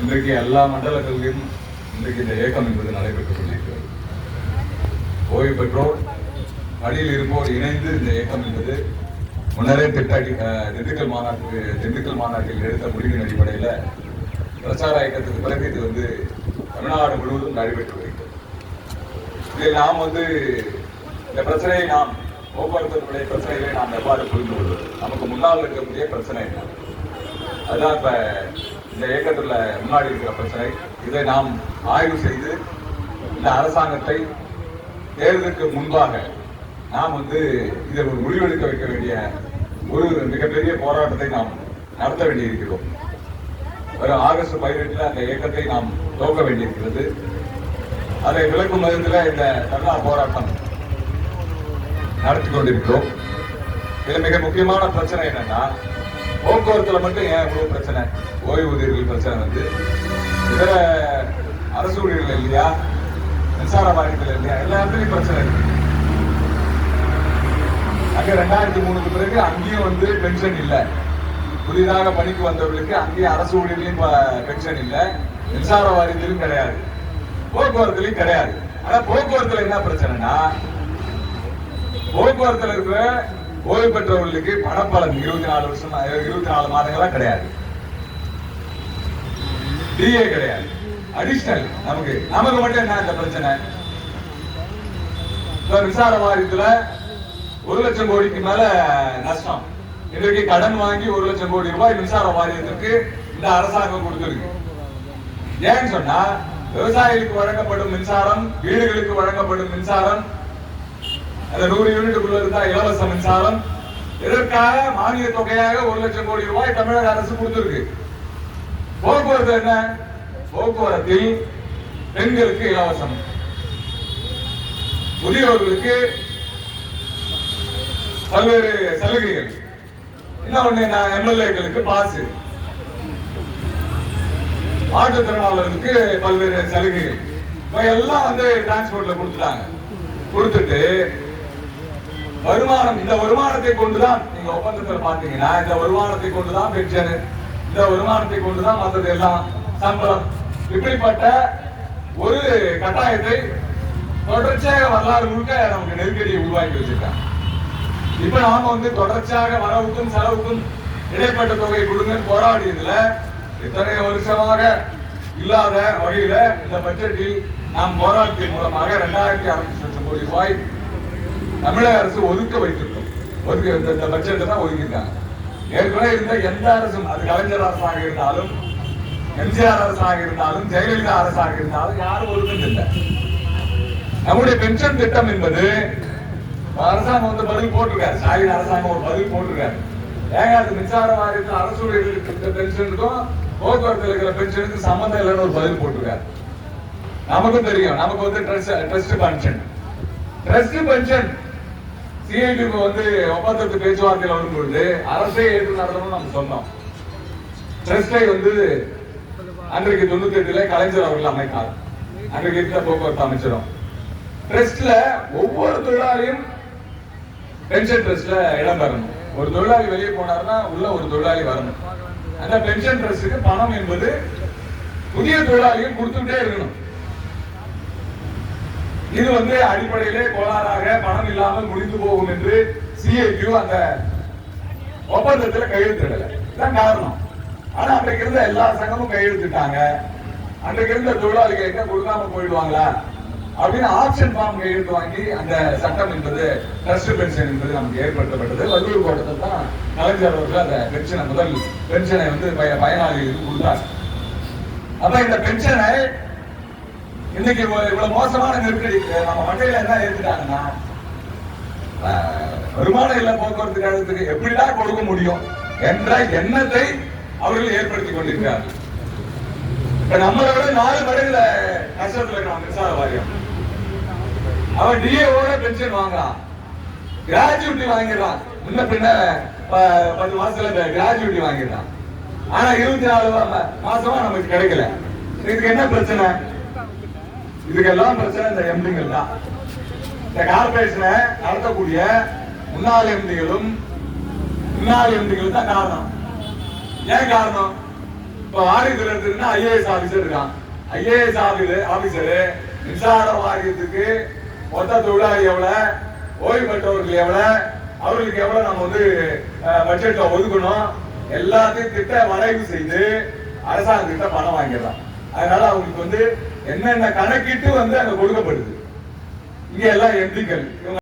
இன்றைக்கு எல்லா மண்டலங்களிலும் இன்றைக்கு இந்த இயக்கம் என்பது நடைபெற்றுக் கொண்டிருக்கிறது. ஓய்வு பெற்றோர் அடியில் இருப்போர் இணைந்து இந்த இயக்கம் என்பது முன்னரே திட்டடி திண்டுக்கல் மாநாட்டுக்கு திண்டுக்கல் மாநாட்டில் எடுத்த முடிவின் அடிப்படையில் பிரச்சார இயக்கத்துக்கு பிறகு இது வந்து தமிழ்நாடு முழுவதும் நடைபெற்று வருகிறது. இதில் நாம் வந்து இந்த பிரச்சனையை நாம் போக்குவரத்துடைய பிரச்சனைகளை நாம் எவ்வாறு புரிந்து கொள்வது? நமக்கு முன்னால் இருக்கக்கூடிய பிரச்சனை என்ன? அதுதான் இப்போ இந்த இயக்கத்தில் முன்னாடி இருக்கிற பிரச்சனை இதை நாம் ஆய்வு செய்து இந்த அரசாங்கத்தை தேர்தலுக்கு முன்பாக நாம் வந்து இதை ஒரு முடிவெடுக்க வைக்க வேண்டிய ஒரு மிகப்பெரிய போராட்டத்தை நாம் நடத்த வேண்டியிருக்கிறோம். வரும் ஆகஸ்ட் பதினெட்டில் அந்த இயக்கத்தை நாம் துவக்க வேண்டியிருக்கிறது. அதை விளக்கும் விதத்தில் இந்த தர்ணா போராட்டம் நடத்தி கொண்டிருக்கிறோம். இதில் மிக முக்கியமான பிரச்சனை என்னன்னா போக்குவரத்துல மட்டும் ஏன் இவ்வளவு பிரச்சனை? ஓய்வூதியர்கள் பிரச்சனை வந்து. இதர அரசு ஊழியர்கள் இல்லையா? மின்சார வாரியத்தில் இல்லையா? எல்லாத்துலயும் பிரச்சனை இருக்கு. அங்க ரெண்டாயிரத்தி மூணுக்கு பிறகு அங்கேயும் வந்து பென்ஷன் இல்லை. புதிதாக பணிக்கு வந்தவர்களுக்கு அங்கேயும் அரசு ஊழியர்களையும் பென்ஷன் இல்லை. மின்சார வாரியத்திலும் கிடையாது. போக்குவரத்துலயும் கிடையாது. ஆனா போக்குவரத்துல என்ன பிரச்சனைனா போக்குவரத்துல இருக்கிற ஓய்வு பெற்றவர்களுக்கு பணப்பலன் இருபத்தி நாலு வருஷம் இருபத்தி நாலு மாதங்களா கிடையாது. டிஏ கிடையாது. அடிஷனல் நமக்கு நமக்கு மட்டும் என்ன இந்த பிரச்சனை? இப்ப மின்சார வாரியத்துல ஒரு லட்சம் கோடிக்கு மேல நஷ்டம். இன்றைக்கு கடன் வாங்கி ஒரு லட்சம் கோடி ரூபாய் மின்சார வாரியத்திற்கு இந்த அரசாங்கம் கொடுத்துருக்கு. ஏன்னு சொன்னா விவசாயிகளுக்கு வழங்கப்படும் மின்சாரம் வீடுகளுக்கு வழங்கப்படும் மின்சாரம் அந்த நூறு யூனிட்டுக்குள்ள இருந்தா இலவச மின்சாரம். இதற்காக மானிய தொகையாக ஒரு லட்சம் கோடி ரூபாய் தமிழக அரசு கொடுத்திருக்கு. போக்குவரத்து என்ன? போக்குவரத்தில் பெண்களுக்கு இலவசம். முதியோர்களுக்கு பல்வேறு சலுகைகள். இன்னொன்னு நான் எம்எல்ஏக்களுக்கு பாசு. மாற்றுத்திறனாளர்களுக்கு பல்வேறு சலுகைகள். எல்லாம் வந்து டிரான்ஸ்போர்ட்ல கொடுத்துட்டாங்க. கொடுத்துட்டு வருமானம் இந்த வருமானத்தை கொண்டுதான் நீங்க ஒப்பந்தத்தில் பாத்தீங்கன்னா இந்த வருமானத்தை கொண்டுதான் பென்ஷனு இந்த வருமானத்தை கொண்டுதான் மற்றது எல்லாம் சம்பளம். இப்படிப்பட்ட ஒரு கட்டாயத்தை தொடர்ச்சியாக வரலாறு முழுக்க நமக்கு நெருக்கடியை உருவாக்கி வச்சிருக்காங்க. இப்ப நாம வந்து தொடர்ச்சியாக வரவுக்கும் செலவுக்கும் இடைப்பட்ட தொகை கொடுங்கன்னு போராடியதுல இத்தனை வருஷமாக இல்லாத வகையில இந்த பட்ஜெட்டில் நாம் போராட்டத்தின் மூலமாக இரண்டாயிரத்தி அறுநூத்தி லட்சம் கோடி ரூபாய் தமிழக அரசு ஒதுக்க வைத்திருக்கும். ஒதுக்க இந்த- இந்த பட்ஜெட்டை தான் ஒதுக்கியிருக்காங்க. ஏற்கனவே இருந்த எந்த அரசும் அது கலைஞர் அரசாக இருந்தாலும் எம்ஜிஆர் அரசாக இருந்தாலும் ஜெயலலிதா அரசாக இருந்தாலும் யாரும் ஒதுக்கின்றதில்லை நம்முடைய பென்ஷன் திட்டம் என்பது அரசாங்கம் வந்து பதில் போட்டிருக்காரு. ஸ்டாலின் அரசாங்கம் ஒரு பதில் போட்டிருக்காரு. ஏங்க அது மின்சார வாரியத்தில் அரசு இருக்கிற பென்ஷனுக்கும் போக்குவரத்தில் இருக்கிற பென்ஷனுக்கும் சம்மந்தம் இல்லைன்னு ஒரு பதில் போட்டிருக்காரு. நமக்கும் தெரியும். நமக்கு வந்து ட்ரஸ்ட் பென்ஷன் ட்ரஸ்ட் பென்ஷன் சிஐடிக்கு வந்து ஒப்பந்தத்து பேச்சுவார்த்தையில் வரும்பொழுது அரசே ஏற்று நடத்தணும்னு நம்ம சொன்னோம். ட்ரஸ்டை வந்து அன்றைக்கு தொண்ணூத்தி எட்டுல கலைஞர் அவர்கள் அமைத்தார். அன்றைக்கு இருந்த போக்குவரத்து அமைச்சரும். ட்ரஸ்ட்ல ஒவ்வொரு தொழிலாளியும் பென்ஷன் ட்ரஸ்ட்ல இடம் பெறணும். ஒரு தொழிலாளி வெளியே போனாருன்னா உள்ள ஒரு தொழிலாளி வரணும். அந்த பென்ஷன் ட்ரஸ்டுக்கு பணம் என்பது புதிய தொழிலாளிகள் கொடுத்துட்டே இருக்கணும். இது வந்து அடிப்படையிலே கோளாறாக பணம் இல்லாமல் முடிந்து போகும் என்று சிஐடியு அந்த ஒப்பந்தத்தில் கையெழுத்திடல. இதுதான் காரணம். ஆனா அன்றைக்கு இருந்த எல்லா சங்கமும் கையெழுத்திட்டாங்க. அன்றைக்கு இருந்த தொழிலாளிகள் என்ன கொடுக்காம போயிடுவாங்களா? அப்படின்னு ஆப்ஷன் ஃபார்ம் கையெழுத்து வாங்கி அந்த சட்டம் என்பது ட்ரஸ்ட் பென்ஷன் என்பது நமக்கு ஏற்படுத்தப்பட்டது. வள்ளூர் கோட்டத்தில் தான் கலைஞர் அவர்கள் அந்த பென்ஷனை முதல் பென்ஷனை வந்து பய- பயனாளிகளுக்கு கொடுத்தார். அப்ப இந்த பென்ஷனை இன்னைக்கு இவ்வளவு மோசமான நெருக்கடி நம்ம மண்டையில என்ன ஏத்துட்டாங்கன்னா வருமானம் இல்ல போக்குவரத்து கழகத்துக்கு எப்படிதான் கொடுக்க முடியும் என்ற எண்ணத்தை அவர்கள் ஏற்படுத்தி கொண்டிருக்கிறார்கள். இப்ப நம்மளை விட நாலு மடங்குல கஷ்டத்துல இருக்கிறான் மின்சார வாரியம். அவன் டிஏஓட பென்ஷன் வாங்குறான். கிராஜுவிட்டி வாங்கிடுறான். முன்ன பின்ன ப- பத்து மாசத்துல கிராஜுவிட்டி வாங்கிடுறான். ஆனா இருபத்தி நாலு மாசமா நமக்கு கிடைக்கல. இதுக்கு என்ன பிரச்சனை? இதுக்கெல்லாம் பிரச்சனை இந்த எம்பிங்கள் தான். இந்த கார்பரேஷனை நடத்தக்கூடிய முன்னாள் எம்பிகளும் முன்னாள் எம்டிகளும் தான் காரணம். ஏன் காரணம்? இப்ப வாரியத்தில் எடுத்துக்கிட்டா ஐஏஎஸ் ஆஃபீஸர் இருக்கான். ஐஏஎஸ் ஆபீசர் ஆஃபீஸரு மின்சார வாரியத்துக்கு மொத்த தொழிலாளி எவ்வளவு? ஓய்வு பெற்றவர்கள் எவ்வளவு? அவர்களுக்கு எவ்வளவு நம்ம வந்து பட்ஜெட்டை ஒதுக்கணும்? எல்லாத்தையும் திட்ட வரைவு செய்து அரசாங்கத்திட்ட பணம் வாங்கிடலாம். அதனால அவங்களுக்கு வந்து என்னென்ன கணக்கிட்டு வந்து அங்க கொடுக்கப்படுது. இங்க எல்லாம் எம்பிக்கள் இவங்க